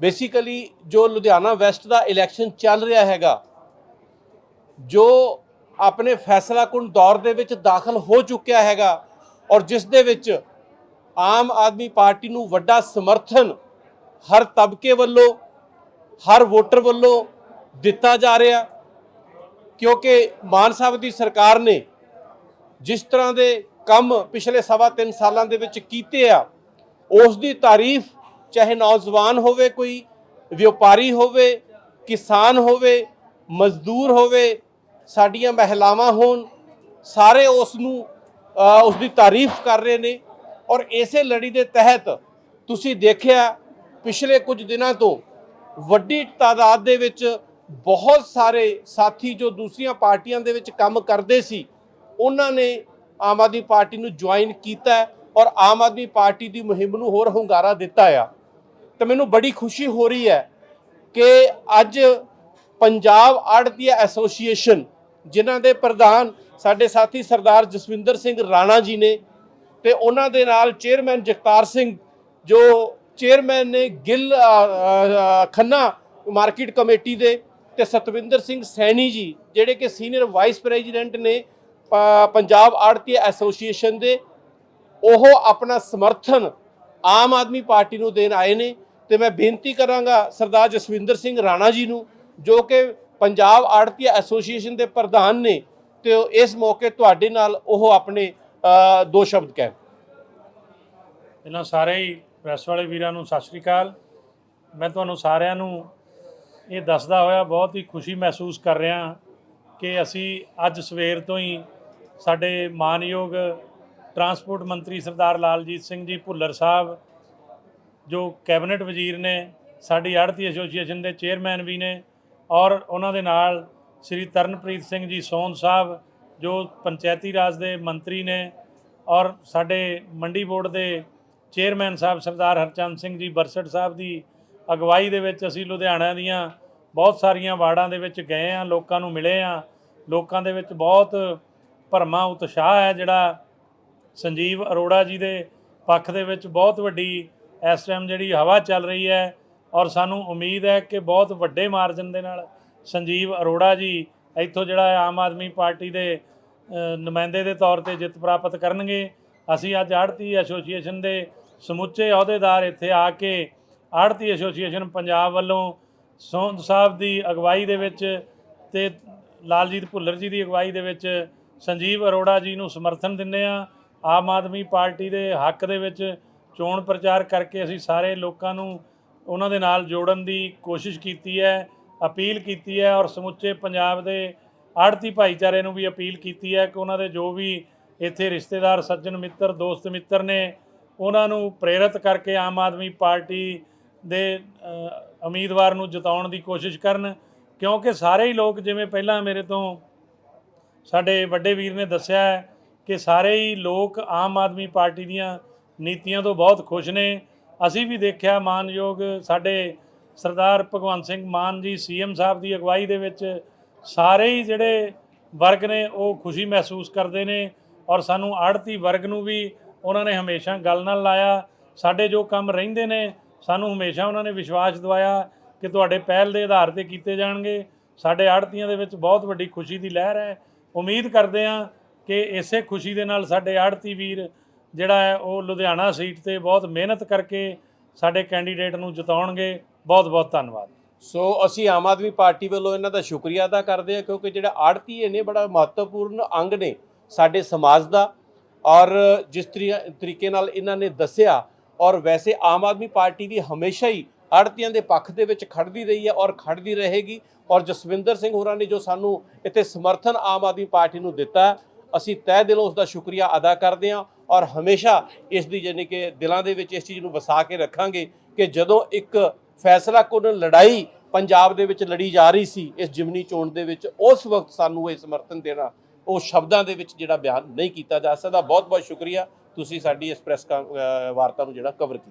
Basically ਜੋ Ludhiana West ਦਾ election ਚੱਲ ਰਿਹਾ ਹੈਗਾ, ਜੋ ਆਪਣੇ ਫੈਸਲਾਕੁਨ ਦੌਰ ਦੇ ਵਿੱਚ ਦਾਖਲ ਹੋ ਚੁੱਕਿਆ ਹੈਗਾ ਔਰ ਜਿਸ ਦੇ ਵਿੱਚ ਆਮ ਆਦਮੀ ਪਾਰਟੀ ਨੂੰ ਵੱਡਾ ਸਮਰਥਨ ਹਰ ਤਬਕੇ ਵੱਲੋਂ, ਹਰ ਵੋਟਰ ਵੱਲੋਂ ਦਿੱਤਾ ਜਾ ਰਿਹਾ, ਕਿਉਂਕਿ ਮਾਨ ਸਾਹਿਬ ਦੀ ਸਰਕਾਰ ਨੇ ਜਿਸ ਤਰ੍ਹਾਂ ਦੇ ਕੰਮ ਪਿਛਲੇ ਸਵਾ ਤਿੰਨ ਸਾਲਾਂ ਦੇ ਵਿੱਚ ਕੀਤੇ ਆ, ਉਸ ਦੀ ਤਾਰੀਫ ਚਾਹੇ ਨੌਜਵਾਨ ਹੋਵੇ, ਕੋਈ ਵਪਾਰੀ ਹੋਵੇ, ਕਿਸਾਨ ਹੋਵੇ, ਮਜ਼ਦੂਰ ਹੋਵੇ, ਸਾਡੀਆਂ ਮਹਿਲਾਵਾਂ ਹੋਣ, ਸਾਰੇ ਉਸ ਨੂੰ ਉਸ ਦੀ ਤਾਰੀਫ ਕਰ ਰਹੇ ਨੇ। ਔਰ ਇਸੇ ਲੜੀ ਦੇ ਤਹਿਤ ਤੁਸੀਂ ਦੇਖਿਆ, ਪਿਛਲੇ ਕੁਝ ਦਿਨਾਂ ਤੋਂ ਵੱਡੀ ਤਾਦਾਦ ਦੇ ਵਿੱਚ ਬਹੁਤ ਸਾਰੇ ਸਾਥੀ ਜੋ ਦੂਸਰੀਆਂ ਪਾਰਟੀਆਂ ਦੇ ਵਿੱਚ ਕੰਮ ਕਰਦੇ ਸੀ, ਉਹਨਾਂ ਨੇ ਆਮ ਆਦਮੀ ਪਾਰਟੀ ਨੂੰ ਜੁਆਇਨ ਕੀਤਾ ਔਰ ਆਮ ਆਦਮੀ ਪਾਰਟੀ ਦੀ ਮੁਹਿੰਮ ਨੂੰ ਹੋਰ ਹੁੰਗਾਰਾ ਦਿੱਤਾ ਆ। ਤਾਂ ਮੈਨੂੰ ਬੜੀ ਖੁਸ਼ੀ ਹੋ ਰਹੀ ਹੈ ਕਿ ਅੱਜ ਪੰਜਾਬ ਆੜਤੀ ਐਸੋਸੀਏਸ਼ਨ, ਜਿਨ੍ਹਾਂ ਦੇ ਪ੍ਰਧਾਨ ਸਾਡੇ ਸਾਥੀ ਸਰਦਾਰ ਜਸਵਿੰਦਰ ਸਿੰਘ ਰਾਣਾ ਜੀ ਨੇ ਤੇ ਉਹਨਾਂ ਦੇ ਨਾਲ ਚੇਅਰਮੈਨ ਜਗਤਾਰ ਸਿੰਘ, ਜੋ ਚੇਅਰਮੈਨ ਨੇ ਗਿੱਲ ਖੰਨਾ ਮਾਰਕੀਟ ਕਮੇਟੀ ਦੇ ਤੇ ਸਤਵਿੰਦਰ ਸਿੰਘ ਸੈਣੀ ਜੀ, ਜਿਹੜੇ ਕਿ ਸੀਨੀਅਰ ਵਾਈਸ ਪ੍ਰੈਜ਼ੀਡੈਂਟ ਨੇ ਪੰਜਾਬ ਆੜਤੀ ਐਸੋਸੀਏਸ਼ਨ ਦੇ, ਉਹ ਆਪਣਾ ਸਮਰਥਨ ਆਮ ਆਦਮੀ ਪਾਰਟੀ ਨੂੰ ਦੇਣ ਆਏ ਨੇ। ਤੇ ਮੈਂ ਬੇਨਤੀ ਕਰਾਂਗਾ ਸਰਦਾਰ ਜਸਵਿੰਦਰ ਸਿੰਘ ਰਾਣਾ ਜੀ ਨੂੰ, ਜੋ ਕਿ ਪੰਜਾਬ ਆੜਤੀ ਐਸੋਸੀਏਸ਼ਨ ਦੇ ਪ੍ਰਧਾਨ ਨੇ, ਤੇ ਇਸ ਮੌਕੇ ਤੁਹਾਡੇ ਨਾਲ ਉਹ ਆਪਣੇ ਦੋ ਸ਼ਬਦ ਕਹਿਣ। ਇਹਨਾਂ ਸਾਰੇ ਹੀ ਪ੍ਰੈਸ ਵਾਲੇ ਵੀਰਾਂ ਨੂੰ ਸਤਿ ਸ਼੍ਰੀ ਅਕਾਲ। ਮੈਂ ਤੁਹਾਨੂੰ ਸਾਰਿਆਂ ਨੂੰ ਇਹ ਦੱਸਦਾ ਹੋਇਆ, ਬਹੁਤ ਹੀ ਖੁਸ਼ੀ ਮਹਿਸੂਸ ਕਰ ਰਿਹਾ ਕਿ ਅਸੀਂ ਅੱਜ ਸਵੇਰ ਤੋਂ ਹੀ ਸਾਡੇ ਮਾਨਯੋਗ ਟਰਾਂਸਪੋਰਟ ਮੰਤਰੀ ਸਰਦਾਰ ਲਾਲਜੀਤ ਸਿੰਘ ਜੀ ਭੁੱਲਰ ਸਾਹਿਬ ਜੋ ਕੈਬਨਿਟ ਵਜ਼ੀਰ ਨੇ, ਸਾਡੀ ਆੜਤੀ ਐਸੋਸੀਏਸ਼ਨ ਦੇ ਚੇਅਰਮੈਨ ਵੀ ਨੇ ਔਰ ਉਹਨਾਂ ਦੇ ਨਾਲ ਸ੍ਰੀ ਤਰਨਪ੍ਰੀਤ ਸਿੰਘ ਜੀ ਸੋਨ ਸਾਹਿਬ, ਜੋ ਪੰਚਾਇਤੀ ਰਾਜ ਦੇ ਮੰਤਰੀ ਨੇ ਔਰ ਸਾਡੇ ਮੰਡੀ ਬੋਰਡ ਦੇ ਚੇਅਰਮੈਨ ਸਾਹਿਬ ਸਰਦਾਰ ਹਰਚੰਦ ਸਿੰਘ ਜੀ ਬਰਸਟ ਸਾਹਿਬ ਦੀ ਅਗਵਾਈ ਦੇ ਵਿੱਚ ਅਸੀਂ ਲੁਧਿਆਣਾ ਦੀਆਂ ਬਹੁਤ ਸਾਰੀਆਂ ਵਾਰਡਾਂ ਦੇ ਵਿੱਚ ਗਏ ਆ ਲੋਕਾਂ ਨੂੰ ਮਿਲੇ ਆ ਲੋਕਾਂ ਦੇ ਵਿੱਚ ਬਹੁਤ ਭਰਮਾ ਉਤਸ਼ਾਹ ਹੈ ਜਿਹੜਾ ਸੰਜੀਵ ਅਰੋੜਾ ਜੀ ਦੇ ਪੱਖ ਦੇ ਵਿੱਚ ਬਹੁਤ ਵੱਡੀ ਇਸ ਟਾਈਮ ਜਿਹੜੀ ਹਵਾ ਚੱਲ ਰਹੀ ਹੈ ਔਰ ਸਾਨੂੰ ਉਮੀਦ ਹੈ ਕਿ ਬਹੁਤ ਵੱਡੇ ਮਾਰਜਨ ਦੇ ਨਾਲ ਸੰਜੀਵ ਅਰੋੜਾ ਜੀ ਇੱਥੋਂ ਜਿਹੜਾ ਆਮ ਆਦਮੀ ਪਾਰਟੀ ਦੇ ਨੁਮਾਇੰਦੇ ਦੇ ਤੌਰ ਤੇ ਜਿੱਤ ਪ੍ਰਾਪਤ ਕਰਨਗੇ। ਅਸੀਂ ਅੱਜ ਆੜਤੀ ਐਸੋਸੀਏਸ਼ਨ ਦੇ ਸਮੁੱਚੇ ਅਹੁਦੇਦਾਰ ਇੱਥੇ ਆ ਕੇ ਆੜਤੀ ਐਸੋਸੀਏਸ਼ਨ ਪੰਜਾਬ ਵੱਲੋਂ ਸੋਹਣ ਸਾਹਿਬ ਦੀ ਅਗਵਾਈ ਦੇ ਵਿੱਚ ਤੇ ਲਾਲਜੀਤ ਭੁੱਲਰ ਜੀ ਦੀ ਅਗਵਾਈ ਦੇ ਵਿੱਚ ਸੰਜੀਵ ਅਰੋੜਾ ਜੀ ਨੂੰ ਸਮਰਥਨ ਦਿੰਦੇ ਆ ਆਮ ਆਦਮੀ ਪਾਰਟੀ ਦੇ ਹੱਕ ਦੇ ਵਿੱਚ ਚੋਣ ਪ੍ਰਚਾਰ ਕਰਕੇ ਅਸੀਂ ਸਾਰੇ ਲੋਕਾਂ ਨੂੰ ਉਹਨਾਂ ਦੇ ਨਾਲ ਜੋੜਨ ਦੀ ਕੋਸ਼ਿਸ਼ ਕੀਤੀ ਹੈ, ਅਪੀਲ ਕੀਤੀ ਹੈ ਔਰ ਸਮੁੱਚੇ ਪੰਜਾਬ ਦੇ ਆੜਤੀ ਭਾਈਚਾਰੇ ਨੂੰ ਵੀ ਅਪੀਲ ਕੀਤੀ ਹੈ ਕਿ ਉਹਨਾਂ ਦੇ ਜੋ ਵੀ ਇੱਥੇ ਰਿਸ਼ਤੇਦਾਰ, ਸੱਜਣ ਮਿੱਤਰ, ਦੋਸਤ ਮਿੱਤਰ ਨੇ ਉਹਨਾਂ ਨੂੰ ਪ੍ਰੇਰਿਤ ਕਰਕੇ ਆਮ ਆਦਮੀ ਪਾਰਟੀ ਦੇ ਉਮੀਦਵਾਰ ਨੂੰ ਜਿਤਾਉਣ ਦੀ ਕੋਸ਼ਿਸ਼ ਕਰਨ, ਕਿਉਂਕਿ ਸਾਰੇ ਹੀ ਲੋਕ ਜਿਵੇਂ ਪਹਿਲਾਂ ਮੇਰੇ ਤੋਂ ਸਾਡੇ ਵੱਡੇ ਵੀਰ ਨੇ ਦੱਸਿਆ ਹੈ ਕਿ ਸਾਰੇ ਹੀ ਲੋਕ ਆਮ ਆਦਮੀ ਪਾਰਟੀ ਦੀਆਂ ਨੀਤੀਆਂ ਤੋਂ ਬਹੁਤ ਖੁਸ਼ ਨੇ। ਅਸੀਂ ਵੀ ਦੇਖਿਆ ਮਾਨਯੋਗ ਸਾਡੇ ਸਰਦਾਰ ਭਗਵੰਤ ਸਿੰਘ ਮਾਨ ਜੀ ਸੀਐਮ ਸਾਹਿਬ ਦੀ ਅਗਵਾਈ ਦੇ ਵਿੱਚ ਸਾਰੇ ਹੀ ਜਿਹੜੇ ਵਰਗ ਨੇ ਉਹ ਖੁਸ਼ੀ ਮਹਿਸੂਸ ਕਰਦੇ ਨੇ ਔਰ ਸਾਨੂੰ ਆੜਤੀ ਵਰਗ ਨੂੰ ਵੀ ਉਹਨਾਂ ਨੇ ਹਮੇਸ਼ਾ ਗੱਲ ਨਾਲ ਲਾਇਆ। ਸਾਡੇ ਜੋ ਕੰਮ ਰਹਿੰਦੇ ਨੇ, ਸਾਨੂੰ ਹਮੇਸ਼ਾ ਉਹਨਾਂ ਨੇ ਵਿਸ਼ਵਾਸ ਦਿਵਾਇਆ ਕਿ ਤੁਹਾਡੇ ਪਹਿਲ ਦੇ ਆਧਾਰ ਤੇ ਕੀਤੇ ਜਾਣਗੇ। ਸਾਡੇ ਆੜਤੀਆਂ ਦੇ ਵਿੱਚ ਬਹੁਤ ਵੱਡੀ ਖੁਸ਼ੀ ਦੀ ਲਹਿਰ ਹੈ। ਉਮੀਦ ਕਰਦੇ ਹਾਂ ਕਿ ਇਸੇ ਖੁਸ਼ੀ ਦੇ ਨਾਲ ਸਾਡੇ ਆੜਤੀ ਵੀਰ ਜਿਹੜਾ ਹੈ ਉਹ ਲੁਧਿਆਣਾ ਸੀਟ ਤੇ ਬਹੁਤ ਮਿਹਨਤ ਕਰਕੇ ਸਾਡੇ ਕੈਂਡੀਡੇਟ ਨੂੰ ਜਿਤਾਉਣਗੇ। ਬਹੁਤ ਬਹੁਤ ਧੰਨਵਾਦ। ਸੋ ਅਸੀਂ ਆਮ ਆਦਮੀ ਪਾਰਟੀ ਵੱਲੋਂ ਇਹਨਾਂ ਦਾ ਸ਼ੁਕਰੀਆ ਅਦਾ ਕਰਦੇ ਹਾਂ ਕਿਉਂਕਿ ਜਿਹੜਾ ਆੜਤੀਏ ਨੇ ਬੜਾ ਮਹੱਤਵਪੂਰਨ ਅੰਗ ਨੇ ਸਾਡੇ ਸਮਾਜ ਦਾ ਔਰ ਜਿਸ ਤਰੀ- ਤਰੀਕੇ ਨਾਲ ਇਹਨਾਂ ਨੇ ਦੱਸਿਆ ਔਰ ਵੈਸੇ ਆਮ ਆਦਮੀ ਪਾਰਟੀ ਵੀ ਹਮੇਸ਼ਾ ਹੀ ਆੜਤੀਆਂ ਦੇ ਪੱਖ ਦੇ ਵਿੱਚ ਖੜਦੀ ਰਹੀ ਹੈ ਔਰ ਖੜਦੀ ਰਹੇਗੀ ਔਰ ਜਸਵਿੰਦਰ ਸਿੰਘ ਹੋਰਾਂ ਨੇ ਜੋ ਸਾਨੂੰ ਇੱਥੇ ਸਮਰਥਨ ਆਮ ਆਦਮੀ ਪਾਰਟੀ ਨੂੰ ਦਿੱਤਾ, ਅਸੀਂ ਤਹਿ ਦਿਲੋਂ ਉਸ ਦਾ ਸ਼ੁਕਰੀਆ ਅਦਾ ਕਰਦੇ ਹਾਂ। ਔਰ ਹਮੇਸ਼ਾ ਇਸ ਦੀ ਯਾਨੀ ਕਿ ਦਿਲਾਂ ਦੇ ਵਿੱਚ ਇਸ ਚੀਜ਼ ਨੂੰ ਵਸਾ ਕੇ ਰੱਖਾਂਗੇ ਕਿ ਜਦੋਂ ਇੱਕ ਫੈਸਲਾ ਕੁਨ ਲੜਾਈ ਪੰਜਾਬ ਦੇ ਵਿੱਚ ਲੜੀ ਜਾ ਰਹੀ ਸੀ, ਇਸ ਜਿਮਨੀ ਚੋਣ ਦੇ ਵਿੱਚ, ਉਸ ਵਕਤ ਸਾਨੂੰ ਇਹ ਸਮਰਥਨ ਦੇਣਾ, ਉਹ ਸ਼ਬਦਾਂ ਦੇ ਵਿੱਚ ਜਿਹੜਾ ਬਿਆਨ ਨਹੀਂ ਕੀਤਾ ਜਾ ਸਕਦਾ। ਬਹੁਤ ਬਹੁਤ ਸ਼ੁਕਰੀਆ। ਤੁਸੀਂ ਸਾਡੀ ਇਸ ਪ੍ਰੈਸ ਵਾਰਤਾ ਨੂੰ ਜਿਹੜਾ ਕਵਰ ਕੀਤਾ।